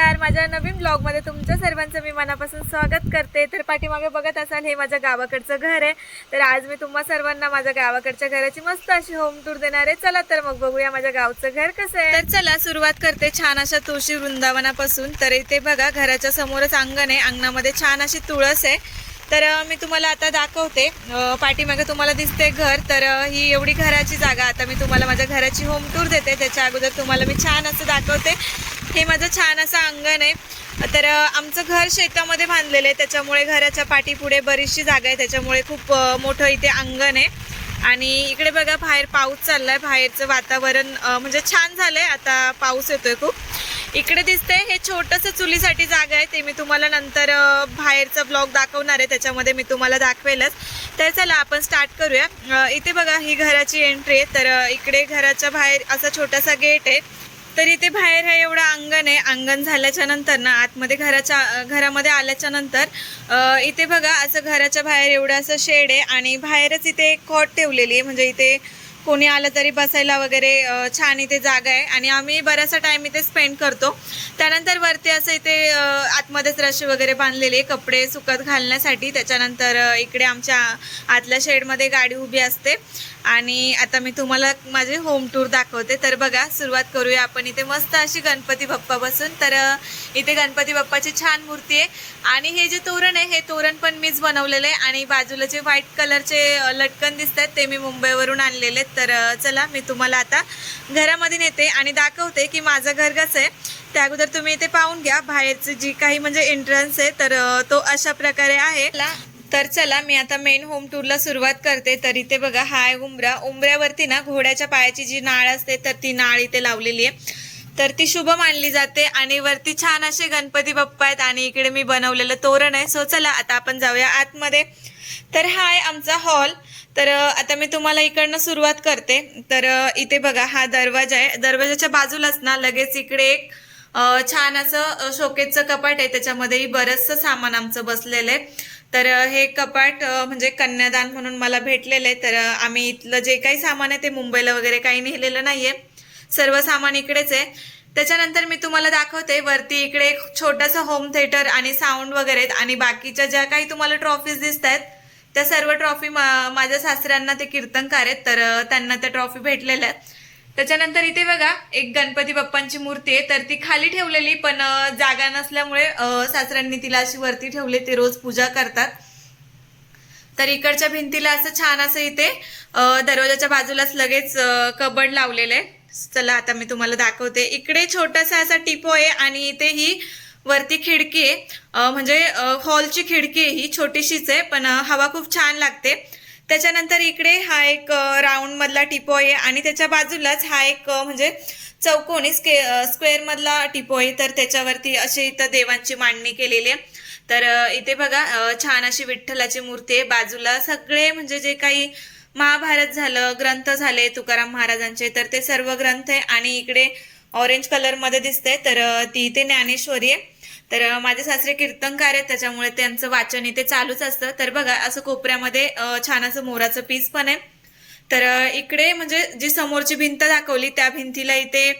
नमस्कार. माझ्या नवीन ब्लॉगमध्ये तुमच्या सर्वांचं मी मनापासून स्वागत करते. तर पाठीमागे बघत असाल हे माझ्या गावाकडचं घर आहे. तर आज मी तुम्हा सर्वांना माझ्या गावाकडच्या घराची मस्त अशी होम टूर देणार. आहे चला तर मग बघूया माझ्या गावचं घर कसं आहे. तर चला सुरुवात करते छान अशा तुळशी वृंदावनापासून. तर इथे बघा घराच्या समोरच अंगण आहे. अंगणामध्ये छान अशी तुळस आहे. तर मी तुम्हाला आता दाखवते. पाठीमागे तुम्हाला दिसते घर. तर ही एवढी घराची जागा. आता मी तुम्हाला माझ्या घराची होम टूर देते. त्याच्या अगोदर तुम्हाला मी छान असं दाखवते. हे माझं छान असं अंगण आहे. तर आमचं घर शेतामध्ये बांधलेलं आहे. त्याच्यामुळे घराच्या पाठीपुढे बरीचशी जागा आहे. त्याच्यामुळे खूप मोठं इथे अंगण आहे. आणि इकडे बघा बाहेर पाऊस चाललाय. बाहेरचं वातावरण म्हणजे छान झालंय. आता पाऊस येतोय खूप. इकडे दिसते हे छोटस चुलीसाठी जागा आहे. ते मी तुम्हाला नंतर बाहेरचा ब्लॉग दाखवणार आहे. त्याच्यामध्ये मी तुम्हाला दाखवेलच. तर चला आपण स्टार्ट करूया. इथे बघा ही घराची एंट्री आहे. तर इकडे घराच्या बाहेर असा छोटासा गेट आहे. तर इथे बाहेर हे एवढं अंगण आहे. अंगण झाल्याच्यानंतर ना आतमध्ये घराच्या घरामध्ये आल्याच्यानंतर इथे बघा असं घराच्या बाहेर एवढं असं शेड आहे आणि बाहेरच इथे एक कॉट ठेवलेली आहे. म्हणजे इथे कोणी आलं तरी बसायला वगैरे छान इथे जागा आहे. आणि आम्ही बराचसा टाइम इथे स्पेंड करतो. त्यानंतर वरती असं इथे आतमध्येच रशी वगैरे बांधलेले कपडे सुकत घालण्यासाठी. त्याच्यानंतर इकडे आमच्या आतल्या शेडमध्ये गाडी उभी असते. आणि आता मी तुम्हाला माझे होम टूर दाखवते. तर बघा सुरुवात करूया आपण. इथे मस्त अशी गणपती बाप्पा बसून. तर इथे गणपती बाप्पाची छान मूर्ती आहे. आणि हे जे तोरण आहे हे तोरण पण मीच बनवलेलं आहे. आणि बाजूला जे व्हाईट कलरचे लटकन दिसत आहेत ते मी मुंबईवरून आणलेले आहेत. तर चला मी तुम्हाला आता घरामध्ये नेते आणि दाखवते की माझं घर कसं आहे. त्या अगोदर तुम्ही इथे पाहून घ्या. बाहेरचं जी काही म्हणजे एंट्रन्स आहे तर तो अशा प्रकारे आहे. तर चला मी आता मेन होम टूरला सुरुवात करते. तर इथे बघा हाय उमरा. उंबरा उंबऱ्यावरती ना घोड्याच्या पायाची जी नाळ असते तर ती नाळ इथे लावलेली आहे. तर ती शुभ मानली जाते आणि वरती छान असे गणपती बाप्पा आहेत आणि इकडे मी बनवलेलं तोरण आहे. सो चला आता आपण जाऊया आतमध्ये. तर हा आहे आमचा हॉल तर आता मी तुम्हाला इकडनं सुरुवात करते. तर इथे बघा हा दरवाजा आहे. दरवाजाच्या बाजूलाच ना लगेच इकडे एक छान असं शोकेजचं कपाट आहे. त्याच्यामध्येही बरंचसं सामान आमचं बसलेलं आहे. तर हे कपाट म्हणजे कन्यादान म्हणून मला भेटलेलं आहे. तर आम्ही इथलं जे काही सामान आहे ते मुंबईला वगैरे काही नेलेलं नाहीये. सर्व सामान इकडेच आहे. त्याच्यानंतर मी तुम्हाला दाखवते. वरती इकडे एक छोटासा होम थिएटर आणि साऊंड वगैरे आहेत. आणि बाकीच्या ज्या काही तुम्हाला ट्रॉफीज दिसत आहेत त्या सर्व ट्रॉफी मा माझ्या सासऱ्यांना ते कीर्तनकार आहेत तर त्यांना त्या ट्रॉफी भेटलेल्या आहेत. त्याच्यानंतर इथे बघा एक गणपती बाप्पांची मूर्ती आहे तर ती खाली ठेवलेली पण जागा नसल्यामुळे सासऱ्यांनी तिला अशी वरती ठेवली ते रोज पूजा करतात. तर इकडच्या भिंतीला असं छान असं इथे दरवाजाच्या बाजूलाच लगेच कबड लावलेलं आहे. चला आता मी तुम्हाला दाखवते. इकडे छोटासा असा टिपो आहे आणि इथे ही वरती खिडकी आहे. म्हणजे हॉलची खिडकी ही छोटीशीच आहे पण हवा खूप छान लागते. त्याच्यानंतर इकडे हा एक राऊंडमधला राऊंड मधला टिपो आहे आणि त्याच्या बाजूलाच हा एक म्हणजे चौकोनी स्के स्क्वेअरमधला स्क्वेअर मधला टिपो आहे. तर त्याच्यावरती अशी इथं देवांची मांडणी केलेली आहे. तर इथे बघा छान अशी विठ्ठलाची मूर्ती आहे. बाजूला सगळे म्हणजे जे काही महाभारत झालं ग्रंथ झाले तुकाराम महाराजांचे तर ते सर्व ग्रंथ आहे. आणि इकडे ऑरेंज कलरमध्ये दिसते तर ती इथे ज्ञानेश्वरी आहे. तर माझे सासरे कीर्तनकार आहेत त्याच्यामुळे त्यांचं वाचन इथे चालूच असतं. तर बघा असं कोपऱ्यामध्ये छान असं मोराचं पीस पण आहे. तर इकडे म्हणजे जी समोरची भिंत दाखवली त्या भिंतीला इथे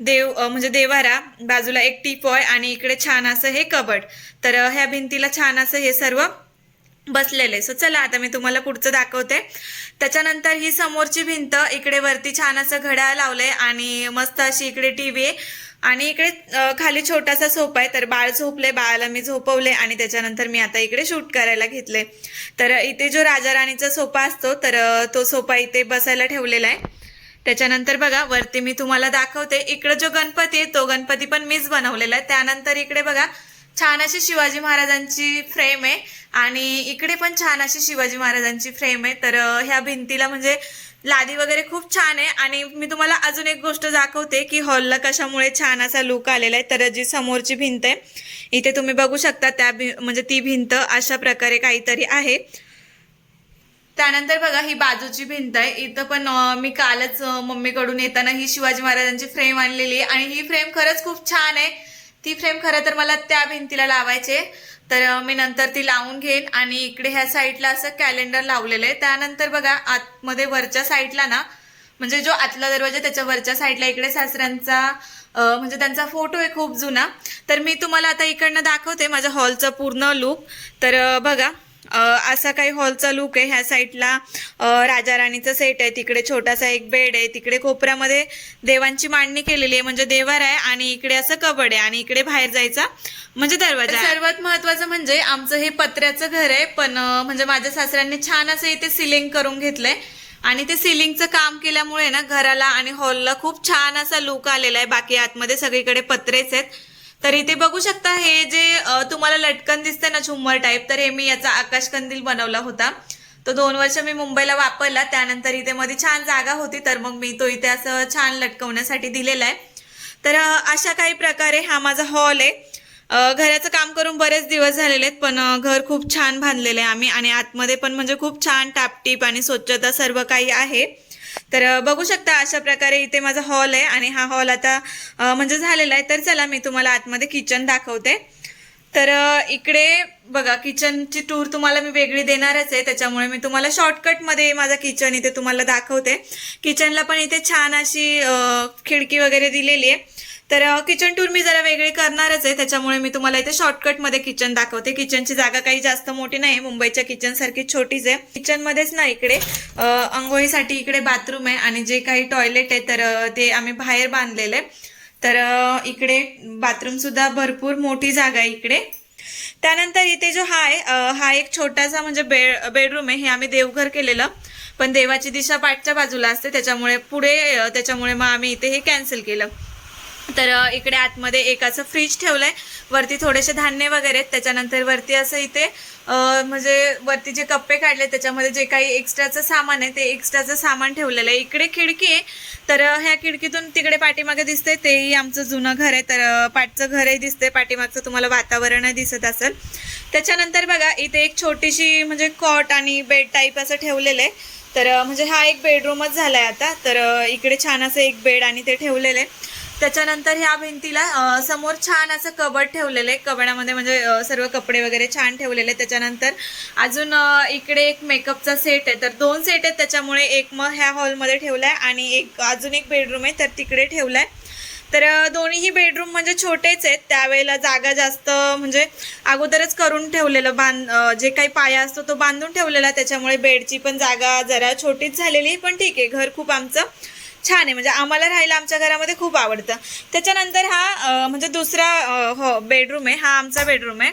देव म्हणजे देवारा बाजूला एक टीपॉय आणि इकडे छान असं हे कबड. तर ह्या भिंतीला छान असं हे सर्व बसलेले. सो चला आता मी तुम्हाला पुढचं दाखवते. त्याच्यानंतर ही समोरची भिंत इकडे वरती छान असं घड्याळ लावलंय आणि मस्त अशी इकडे टीव्ही आहे. आणि इकडे खाली छोटासा सोफा आहे तर बाळ झोपले बाळाला मी झोपवले आणि त्याच्यानंतर मी आता इकडे शूट करायला घेतले तर इथे जो राजा राणीचा सोफा असतो तर तो सोफा इथे बसायला ठेवलेला आहे. त्याच्यानंतर बघा वरती मी तुम्हाला दाखवते. इकडे जो गणपती आहे तो गणपती पण मीच बनवलेला आहे. त्यानंतर इकडे बघा छान अशी शिवाजी महाराजांची फ्रेम आहे. आणि इकडे पण छान अशी शिवाजी महाराजांची फ्रेम आहे. तर ह्या भिंतीला म्हणजे लादी वगैरे खूप छान आहे. आणि मी तुम्हाला अजून एक गोष्ट दाखवते की हॉलला कशामुळे छान असा लुक आलेला आहे. तर जी समोरची भिंत आहे इथे तुम्ही बघू शकता त्या म्हणजे ती भिंत अशा प्रकारे काहीतरी आहे. त्यानंतर बघा ही बाजूची भिंत आहे. इथं पण मी कालच मम्मीकडून येताना ही शिवाजी महाराजांची फ्रेम आणलेली आहे. आणि ही फ्रेम खरंच खूप छान आहे. ती फ्रेम खरं तर मला त्या भिंतीला लावायचे तर मी नंतर ती लावून घेईन आणि इकडे ह्या साईडला असं कॅलेंडर लावलेलं आहे. त्यानंतर बघा आतमध्ये वरच्या साईडला ना म्हणजे जो आतला दरवाजा त्याच्या वरच्या साईडला इकडे सासऱ्यांचा म्हणजे त्यांचा फोटो आहे खूप जुना. तर मी तुम्हाला आता इकडनं दाखवते माझ्या हॉलचा पूर्ण लुक तर बघा असा काही हॉलचा लुक आहे ह्या साईडला राजा राणीचा सेट आहे. तिकडे छोटासा एक बेड आहे. तिकडे कोपऱ्यामध्ये देवांची मांडणी केलेली आहे. म्हणजे देवार आहे आणि इकडे असं कबड आहे आणि इकडे बाहेर जायचा म्हणजे दरवाजा सर्वात महत्वाचं म्हणजे आमचं हे पत्र्याचं घर आहे. पण म्हणजे माझ्या सासऱ्यांनी छान असं इथे सिलिंग करून घेतलंय. आणि ते सिलिंगचं काम केल्यामुळे ना घराला आणि हॉलला खूप छान असा लुक आलेला आहे. बाकी आतमध्ये सगळीकडे पत्रेच आहेत. तर इथे बघू शकता हे जे तुम्हाला लटकन दिसते ना झुम्मर टाईप तर हे मी याचा आकाश कंदील बनवला होता. तो दोन वर्ष मी मुंबईला वापरला त्यानंतर इथे मध्ये छान जागा होती तर मग मी तो इथे असं छान लटकवण्यासाठी दिलेला आहे तर अशा काही प्रकारे हा माझा हॉल आहे. घराचं काम करून बरेच दिवस झालेले आहेत पण घर खूप छान बांधलेलं आहे आम्ही आणि आतमध्ये पण म्हणजे खूप छान टापटीप आणि स्वच्छता सर्व काही आहे. तर बघू शकता अशा प्रकारे इथे माझा हॉल आहे आणि हा हॉल आता म्हणजे झालेला आहे. तर चला मी तुम्हाला आतमध्ये किचन दाखवते. तर इकडे बघा किचनची टूर तुम्हाला मी वेगळी देणारच आहे. त्याच्यामुळे मी तुम्हाला शॉर्टकटमध्ये माझा किचन इथे तुम्हाला दाखवते. किचनला पण इथे छान अशी खिडकी वगैरे दिलेली आहे. तर किचन टूर मी जरा वेगळी करणारच आहे. त्याच्यामुळे मी तुम्हाला इथे शॉर्टकटमध्ये किचन दाखवते. किचनची जागा काही जास्त मोठी नाही मुंबईच्या किचन सारखी छोटीच आहे. किचनमध्येच ना इकडे अंघोळीसाठी आंघोळीसाठी इकडे बाथरूम आहे आणि जे काही टॉयलेट आहे तर ते आम्ही बाहेर बांधलेले तर इकडे बाथरूमसुद्धा भरपूर मोठी जागा आहे इकडे. त्यानंतर इथे जो हा आहे हा एक छोटासा म्हणजे बेड बेडरूम आहे. हे आम्ही देवघर केलेलं. पण देवाची दिशा पाठच्या बाजूला असते. त्याच्यामुळे पुढे त्याच्यामुळे मग आम्ही इथे हे कॅन्सल केलं. तर इकडे आतमध्ये एकाचं फ्रीज फ्रीज ठेवलंय. वरती थोडेसे धान्य वगैरे आहेत. त्याच्यानंतर वरती असं इथे म्हणजे वरती जे कप्पे काढले त्याच्यामध्ये जे काही एक्स्ट्राचं सामान आहे ते एक्स्ट्राचं सामान ठेवलेलं आहे. इकडे खिडकी आहे. तर ह्या खिडकीतून तिकडे पाठीमागे दिसते तेही आमचं जुनं घर आहे. तर पाठचं घरही दिसते पाठीमागचं तुम्हाला वातावरणही दिसत असेल. त्याच्यानंतर बघा इथे एक छोटीशी म्हणजे कॉट आणि बेड टाईप असं ठेवलेलं आहे. तर म्हणजे हा एक बेडरूमच झाला आहे आता. तर इकडे छान असं एक बेड आणि ते ठेवलेलं आहे. त्याच्यानंतर ह्या भिंतीला समोर छान असं कबड ठेवलेलं आहे. कबडामध्ये म्हणजे सर्व कपडे वगैरे छान ठेवलेले आहेत. त्याच्यानंतर अजून इकडे एक मेकअपचा सेट आहे. तर दोन सेट आहेत त्याच्यामुळे एक मग ह्या हॉलमध्ये ठेवला आहे आणि एक अजून एक बेडरूम आहे तर तिकडे ठेवलाय. तर दोन्हीही बेडरूम म्हणजे छोटेच आहेत. त्यावेळेला जागा जास्त म्हणजे अगोदरच करून ठेवलेलं बांध जे काही पाया असतो तो बांधून ठेवलेला त्याच्यामुळे बेडची पण जागा जरा छोटीच झालेली पण ठीक आहे. घर खूप आमचं छान आहे. म्हणजे आम्हाला राहायला आमच्या घरामध्ये खूप आवडतं. त्याच्यानंतर हा म्हणजे दुसरा हो बेडरूम आहे. हा आमचा बेडरूम आहे.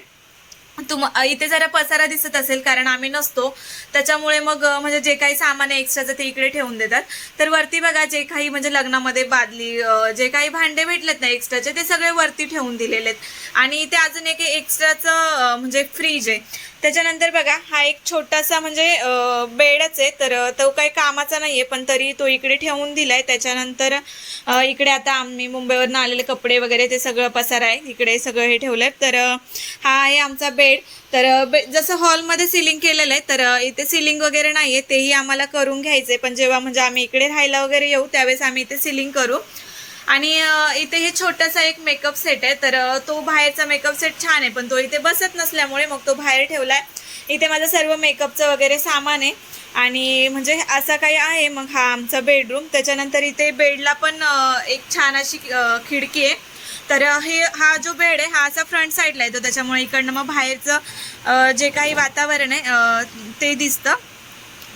तुम इथे जरा पसारा दिसत असेल कारण आम्ही नसतो. त्याच्यामुळे मग म्हणजे जे काही सामान आहे एक्स्ट्राचं ते इकडे ठेवून देतात. तर वरती बघा जे काही म्हणजे लग्नामध्ये बादली जे काही भांडे भेटलेत ना एक्स्ट्राचे ते सगळे वरती ठेवून दिलेले आहेत. आणि इथे अजून एक एक्स्ट्राचं म्हणजे फ्रीज आहे. त्याच्यानंतर बघा हा एक छोटासा म्हणजे बेडच आहे. तर तो काही कामाचा नाही आहे पण तरी तो इकडे ठेवून दिलाय. त्याच्यानंतर इकडे आता आम्ही मुंबईवरनं आलेले कपडे वगैरे ते सगळं पसार आहे. इकडे सगळं हे ठेवलंय. तर हा आहे आमचा बेड. तर बे- जसं हॉलमध्ये सिलिंग केलेलं आहे तर इथे सिलिंग वगैरे नाही आहे तेही आम्हाला करून घ्यायचंय. पण जेव्हा म्हणजे आम्ही इकडे राहायला वगैरे येऊ त्यावेळेस आम्ही इथे सिलिंग करू. आणि इथे हे छोटासा एक मेकअप सेट आहे तर तो बाहेरचा मेकअप सेट छान आहे पण तो इथे बसत नसल्यामुळे मग तो बाहेर ठेवला आहे इथे माझं सर्व मेकअपचं वगैरे सामान आहे. आणि म्हणजे असं काही आहे मग हा आमचा बेडरूम त्याच्यानंतर इथे बेडला पण एक छान अशी खिडकी आहे. तर हे हा जो बेड आहे हा असा फ्रंट साईडला येतो. त्याच्यामुळे इकडनं मग बाहेरचं जे काही वातावरण आहे ते दिसतं.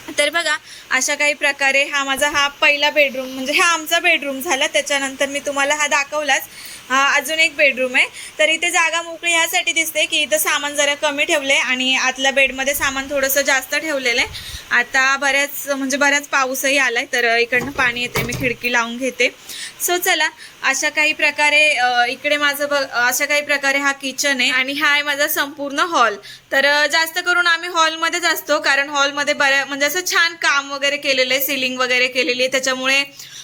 तर बघा अशा काही प्रकारे हा माझा हा पहिला बेडरूम म्हणजे हा आमचा बेडरूम झाला. त्याच्यानंतर मी तुम्हाला हा दाखवलाच. अजून एक बेडरूम आहे. तर इथे जागा मोकळी ह्यासाठी दिसते की इथं सामान जरा कमी ठेवले आणि आतल्या बेडमध्ये सामान थोडंसं जास्त ठेवलेलं आहे. आता बऱ्याच म्हणजे बऱ्याच पाऊसही आला आहे तर इकडनं पाणी येते. मी खिडकी लावून घेते. सो चला अशा काही प्रकारे इकडे माझं बघ अशा काही प्रकारे हा किचन आहे आणि हा आहे माझा संपूर्ण हॉल तर जास्त करून आम्ही हॉलमध्येच असतो कारण हॉलमध्ये बऱ्या म्हणजे असं छान काम वगैरे केलेलं आहे सिलिंग वगैरे केलेली आहे. त्याच्यामुळे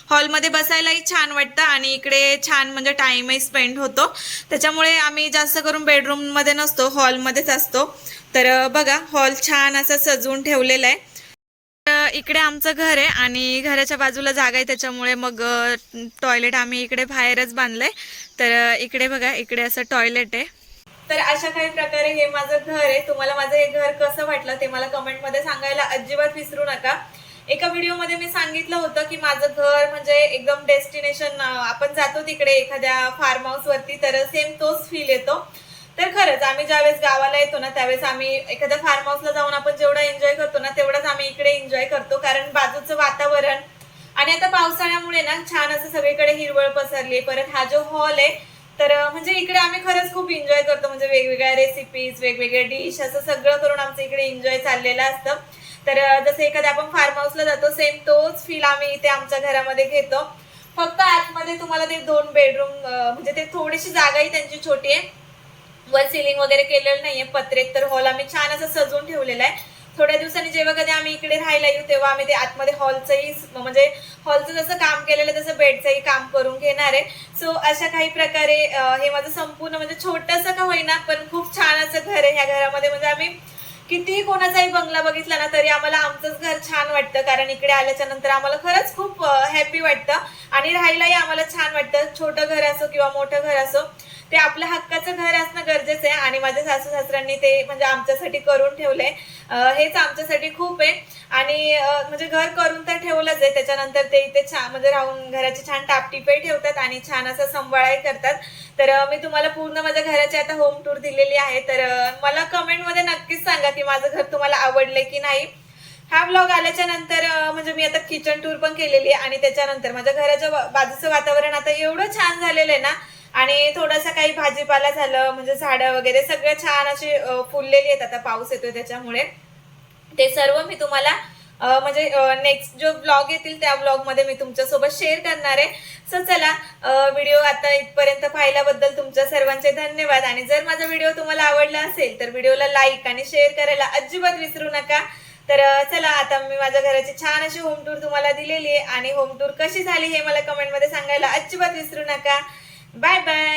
हॉलमध्ये बसायलाही छान वाटतं आणि इकडे छान म्हणजे टाईमही स्पेंड होतो. त्याच्यामुळे आम्ही जास्त करून बेडरूममध्ये नसतो हॉलमध्येच असतो. तर बघा हॉल छान असं सजवून ठेवलेला आहे. इकडे आमचं घर आहे आणि घराच्या बाजूला जागा आहे त्याच्यामुळे मग टॉयलेट आम्ही इकडे बाहेरच बांधलंय. तर इकडे बघा इकडे असं टॉयलेट आहे. तर अशा काही प्रकारे हे माझं घर आहे. तुम्हाला माझं हे घर कसं वाटलं ते मला कमेंटमध्ये सांगायला अजिबात विसरू नका. एका व्हिडिओमध्ये मी सांगितलं होतं की माझं घर म्हणजे एकदम डेस्टिनेशन आपण जातो तिकडे एखाद्या फार्म हाऊस वरती तर सेम तोच फील येतो. तर खरंच आम्ही ज्यावेळेस गावाला येतो ना त्यावेळेस आम्ही एखाद्या फार्म हाऊसला जाऊन आपण जेवढा एन्जॉय करतो ना तेवढाच आम्ही इकडे एन्जॉय करतो. कारण बाजूचं वातावरण आणि आता पावसाळ्यामुळे ना छान असं सगळीकडे हिरवळ पसरली परत हा जो हॉल आहे तर म्हणजे इकडे आम्ही खरंच खूप एन्जॉय करतो. म्हणजे वेगवेगळ्या रेसिपीज वेगवेगळ्या डिश असं सगळं करून आमचं इकडे एन्जॉय चाललेलं असतं. तर जसं एखाद्या आपण फार्म हाऊसला जातो सेम तोच फील आम्ही इथे आमच्या घरामध्ये घेतो. फक्त आतमध्ये तुम्हाला ते दोन बेडरूम म्हणजे ते थोडीशी जागाही त्यांची छोटी आहे. वर सिलिंग वगैरे केलेलं नाहीये पत्रेत तर हॉल आम्ही छान असं सजवून ठेवलेला आहे. थोड्या दिवसांनी जेव्हा कधी आम्ही इकडे राहायला येऊ तेव्हा आम्ही ते आतमध्ये हॉलचंही म्हणजे हॉलचं जसं काम केलेलं आहे तसं बेडचंही काम करून घेणार आहे. सो अशा काही प्रकारे हे माझं संपूर्ण म्हणजे छोटंसं का होईना पण खूप छान असं घर आहे ह्या घरामध्ये. म्हणजे आम्ही कितीही कोणाचाही बंगला बघितला ना तरी आम्हाला आमचंच घर छान वाटतं. कारण इकडे आल्याच्यानंतर आम्हाला खरंच खूप हॅपी वाटतं. आणि राहायलाही आम्हाला छान वाटतं. छोटं घर असो किंवा मोठं घर असो. ते आपल्या हक्काचं घर असणं गरजेचं आहे आणि माझ्या सासू सासऱ्यांनी ते म्हणजे आमच्यासाठी करून ठेवलंय. हेच आमच्यासाठी खूप आहे. आणि म्हणजे घर करून तर ठेवलंच आहे. त्याच्यानंतर ते इथे छान म्हणजे राहून घराची छान टापटिपही ठेवतात आणि छान असं सांभाळाही करतात. तर मी तुम्हाला पूर्ण माझ्या घराची आता होम टूर दिलेली आहे. तर मला कमेंटमध्ये नक्कीच सांगा की माझं घर तुम्हाला आवडलंय की नाही. हा ब्लॉग आल्याच्यानंतर म्हणजे मी आता किचन टूर पण केलेली आहे आणि त्याच्यानंतर माझ्या घराच्या बाजूचं वातावरण आता एवढं छान झालेलं आहे ना आणि थोडासा काही भाजीपाला झालं म्हणजे झाडं वगैरे सगळं छान अशी फुललेली आहेत. आता पाऊस येतोय त्याच्यामुळे. ते सर्व मी तुम्हाला म्हणजे नेक्स्ट जो ब्लॉग येतील त्या ब्लॉगमध्ये मी तुमच्यासोबत शेअर करणार आहे. सो चला व्हिडिओ आता इथपर्यंत पाहिल्याबद्दल तुमच्या सर्वांचे धन्यवाद. आणि जर माझा व्हिडिओ तुम्हाला आवडला असेल तर व्हिडिओला लाईक आणि शेअर करायला अजिबात विसरू नका. तर चला आता मी माझ्या घराची छान अशी होम टूर तुम्हाला दिलेली आहे. आणि होम टूर कशी झाली हे मला कमेंटमध्ये सांगायला अजिबात विसरू नका. Bye-bye!